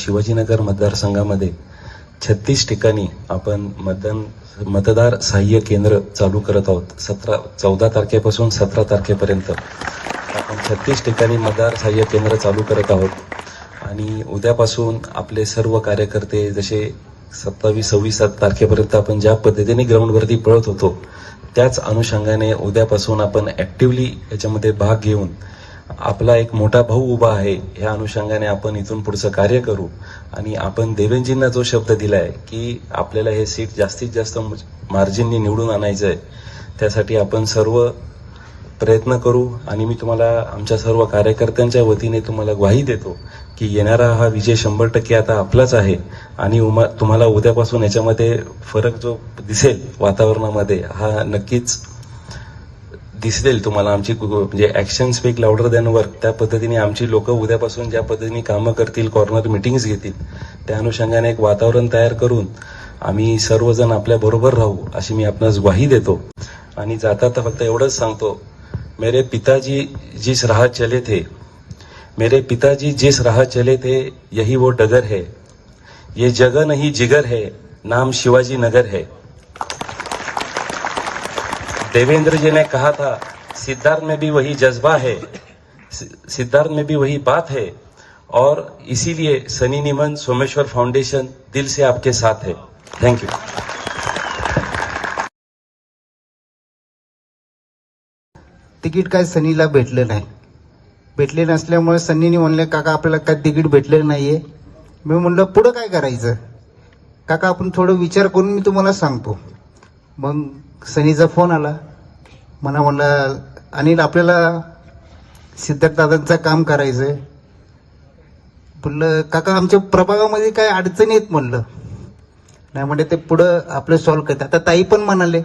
शिवाजीनगर मतदारसंघामध्ये छत्तीस ठिकाणी आपण मतदान मतदार सहाय्य केंद्र चालू करत आहोत. सतरा चौदा तारखेपासून सतरा तारखेपर्यंत आपण छत्तीस ठिकाणी मतदार सहाय्य केंद्र चालू करत आहोत. आणि उद्यापासून आपले सर्व कार्यकर्ते जसे सत्तावीस सव्वीस तारखेपर्यंत आपण ज्या पद्धतीने ग्राउंडवरती पळत होतो त्याच अनुषंगाने उद्यापासून आपण ऍक्टिव्हली याच्यामध्ये भाग घेऊन आपला एक मोठा भाऊ उभा आहे ह्या अनुषंगाने आपण इथून पुढचं कार्य करू. आणि आपण देवेंजींना जो शब्द दिलाय की आपल्याला हे सीट जास्तीत जास्त मार्जिननी निवडून आणायचं आहे त्यासाठी आपण सर्व प्रयत्न करू. आणि मी तुम्हाला आमच्या सर्व कार्यकर्त्यांच्या वतीने तुम्हाला ग्वाही देतो की येणारा हा विजय शंभर टक्के आता आपलाच आहे. आणि उमा तुम्हाला उद्यापासून याच्यामध्ये फरक जो दिसेल वातावरणामध्ये हा नक्कीच दिसेल तुम्हाला आमची म्हणजे action speak louder than work त्या पद्धतीने आमची लोक उद्यापासून ज्या पद्धतीने कामं करतील कॉर्नर मिटिंग्स घेतील त्या अनुषंगाने एक वातावरण तयार करून आम्ही सर्वजण आपल्या बरोबर राहू अशी मी आपणास ग्वाही देतो. आणि जाता तर फक्त एवढंच सांगतो मेरे पिताजी जिस राह चले थे मेरे पिताजी जिस राह चले थे यही वो डगर है। ये जगह नहीं जिगर है नाम शिवाजी नगर है। देवेंद्र जी ने कहा था सिद्धार्थ में भी वही जज्बा है सिद्धार्थ में भी वही बात है और इसीलिए सनी निमन सोमेश्वर फाउंडेशन दिल से आपके साथ है। थैंक यू तिकीट काय सनीला भेटलं नाही. भेटले नसल्यामुळे सनीने म्हणले काका आपल्याला काय तिकीट भेटलेलं नाहीये. मी म्हणलं पुढं काय करायचं? काका आपण थोडं विचार करून मी तुम्हाला सांगतो. मग सनीचा फोन आला. मला म्हणलं अनिल आपल्याला सिद्धार्थ दादांचं काम करायचं आहे म्हणलं काका आमच्या प्रभागामध्ये काय अडचणी आहेत? म्हणलं. नाही म्हणजे ते पुढं आपलं सॉल्व्ह करतात आता ताई पण म्हणाले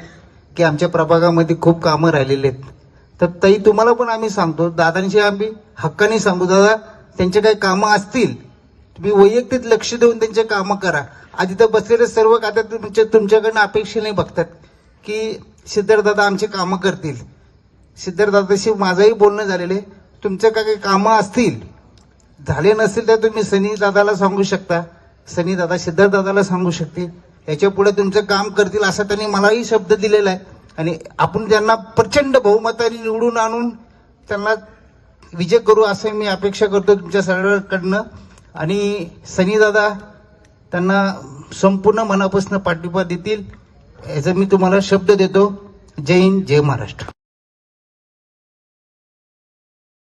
की आमच्या प्रभागामध्ये खूप कामं राहिलेली आहेत. तर ताई तुम्हाला पण आम्ही सांगतो दादांशी आम्ही हक्काने सांगू दादा त्यांचे काही कामं असतील तुम्ही वैयक्तिक लक्ष देऊन त्यांचे कामं करा. आज इथं बसलेले सर्व आता तुमच्या तुमच्याकडनं अपेक्षेने बघतात. की सिद्धार्थदादा आमची कामं करतील. सिद्धार्थदादाशी माझंही बोलणं झालेलं आहे. तुमचं काय काही कामं असतील झाले नसतील तर तुम्ही सनी दादाला सांगू शकता. सनी दादा सिद्धार्थदादाला सांगू शकतील याच्यापुढे तुमचं काम करतील असा त्यांनी मलाही शब्द दिलेला आहे. आणि आपण त्यांना प्रचंड बहुमताने निवडून आणून त्यांना विजय करू असं मी अपेक्षा करतो तुमच्या सर्वांकडनं आणि सनीदादा त्यांना संपूर्ण मनापासून पाठिंबा देतील. याचा मी तुम्हाला शब्द देतो जय हिंद जय महाराष्ट्र.